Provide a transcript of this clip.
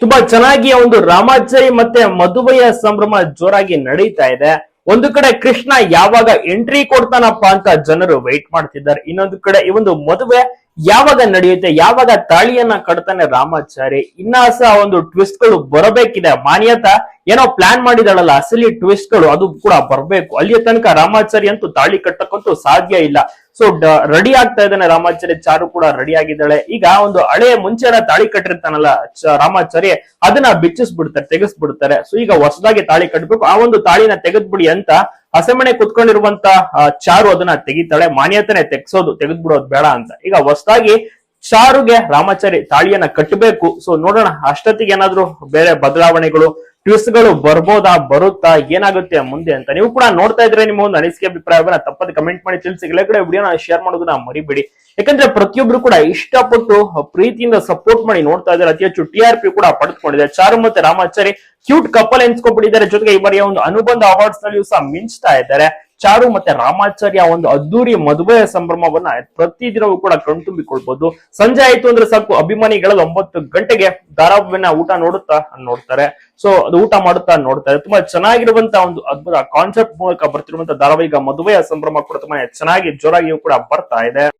ತುಂಬಾ ಚೆನ್ನಾಗಿ ಒಂದು ರಾಮಾಚಾರಿ ಮತ್ತೆ ಮದುವೆಯ ಸಂಭ್ರಮ ಜೋರಾಗಿ ನಡೀತಾ ಇದೆ. ಒಂದು ಕಡೆ ಕೃಷ್ಣ ಯಾವಾಗ ಎಂಟ್ರಿ ಕೊಡ್ತಾನಪ್ಪ ಅಂತ ಜನರು ವೈಟ್ ಮಾಡ್ತಿದ್ದಾರೆ. ಇನ್ನೊಂದು ಕಡೆ ಈ ಒಂದು ಮದುವೆ ಯಾವಾಗ ನಡೆಯುತ್ತೆ, ಯಾವಾಗ ತಾಳಿಯನ್ನ ಕಟ್ತಾನೆ ರಾಮಾಚಾರಿ. ಇನ್ನ ಒಂದು ಟ್ವಿಸ್ಟ್ಗಳು ಬರಬೇಕಿದೆ. ಮಾನ್ಯತಾ ಏನೋ ಪ್ಲಾನ್ ಮಾಡಿದಾಳಲ್ಲ, ಅಸಲಿ ಟ್ವಿಸ್ಟ್ಗಳು ಅದು ಕೂಡ ಬರಬೇಕು. ಅಲ್ಲಿಯ ತನಕ ರಾಮಾಚಾರಿ ಅಂತೂ ತಾಳಿ ಕಟ್ಟಕ್ಕಂತೂ ಸಾಧ್ಯ ಇಲ್ಲ. ಸೊ ರೆಡಿ ಆಗ್ತಾ ಇದ್ದಾನೆ ರಾಮಾಚಾರಿ ಚಾರು ಕೂಡ ರೆಡಿ ಆಗಿದ್ದಾಳೆ. ಈಗ ಒಂದು ಹಳೆಯ ಮುಂಚೆನ ತಾಳಿ ಕಟ್ಟಿರ್ತಾನಲ್ಲ ರಾಮಾಚಾರಿ ಅದನ್ನ ಬಿಚ್ಚಿಸ್ಬಿಡ್ತಾರೆ, ತೆಗೆಸ್ಬಿಡ್ತಾರೆ. ಸೊ ಈಗ ಹೊಸದಾಗಿ ತಾಳಿ ಕಟ್ಟಬೇಕು ಆ ಒಂದು ತಾಳಿನ ತೆಗೆದ್ಬಿಡಿ ಅಂತ ಹಸೆಮಣೆ ಕುತ್ಕೊಂಡಿರುವಂತ ಚಾರು ಅದನ್ನ ತೆಗಿತಾಳೆ. ಮಾನ್ಯತನೆ ತೆಗ್ಸೋದು, ತೆಗೆದ್ಬಿಡೋದು ಬೇಡ ಅಂತ. ಈಗ ಹೊಸದಾಗಿ ಚಾರುಗೆ ರಾಮಾಚಾರಿ ತಾಳಿಯನ್ನ ಕಟ್ಟಬೇಕು. ಸೊ ನೋಡೋಣ, ಅಷ್ಟೊತ್ತಿಗೆ ಏನಾದ್ರು ಬೇರೆ ಬದಲಾವಣೆಗಳು ಟ್ವಿಸ್ಟ್ಗಳು ಬರ್ಬೋದಾ, ಬರುತ್ತಾ, ಏನಾಗುತ್ತೆ ಮುಂದೆ ಅಂತ ನೀವು ಕೂಡ ನೋಡ್ತಾ ಇದ್ರೆ ನಿಮ್ಮ ಒಂದು ಅನಿಸಿಕೆ ಅಭಿಪ್ರಾಯವನ್ನ ತಪ್ಪದೆ ಕಮೆಂಟ್ ಮಾಡಿ ತಿಳಿಸಿ ಎಲ್ಲ ಕಡೆ ವಿಡಿಯೋನ ಶೇರ್ ಮಾಡೋದನ್ನ ಮರಿಬೇಡಿ. ಯಾಕಂದ್ರೆ ಪ್ರತಿಯೊಬ್ರು ಕೂಡ ಇಷ್ಟಪಟ್ಟು ಪ್ರೀತಿಯಿಂದ ಸಪೋರ್ಟ್ ಮಾಡಿ ನೋಡ್ತಾ ಇದ್ದಾರೆ. ಅತಿ ಹೆಚ್ಚು ಟಿ ಆರ್ ಪಿ ಕೂಡ ಪಡೆದುಕೊಂಡಿದೆ. ಚಾರು ಮತ್ತೆ ರಾಮಾಚಾರಿ ಕ್ಯೂಟ್ ಕಪಲ್ ಎನ್ಸ್ಕೊಂಡ್ಬಿಟ್ಟಿದ್ದಾರೆ ಜೊತೆಗೆ ಈ ಬಾರಿಯ ಒಂದು ಅನುಬಂಧ ಅವಾರ್ಡ್ಸ್ ನಲ್ಲಿಯೂ ಸಹ ಮಿಂಚ್ತಾ ಇದ್ದಾರೆ. ಚಾರು ಮತ್ತೆ ರಾಮಾಚಾರ್ಯ ಒಂದು ಅದ್ದೂರಿ ಮದುವೆಯ ಸಂಭ್ರಮವನ್ನ ಪ್ರತಿದಿನವೂ ಕೂಡ ಕಣ್ತುಂಬಿಕೊಳ್ಬಹುದು ಸಂಜೆ ಆಯ್ತು ಅಂದ್ರೆ ಸಾಕು, ಅಭಿಮಾನಿಗಳು ಒಂಬತ್ತು ಗಂಟೆಗೆ ಧಾರಾವಾಹಿನ ಊಟ ನೋಡುತ್ತಾ ನೋಡ್ತಾರೆ. ಸೊ ಅದು ಊಟ ಮಾಡುತ್ತಾ ನೋಡ್ತಾರೆ. ತುಂಬಾ ಚೆನ್ನಾಗಿರುವಂತ ಒಂದು ಅದ್ಭುತ ಕಾನ್ಸೆಪ್ಟ್ ಮೂಲಕ ಬರ್ತಿರುವಂತ ಧಾರಾವಾಹಿಗ ಮದುವೆಯ ಸಂಭ್ರಮ ಕೂಡ ತುಂಬಾ ಚೆನ್ನಾಗಿ ಜೋರಾಗಿಯೂ ಕೂಡ ಬರ್ತಾ ಇದೆ.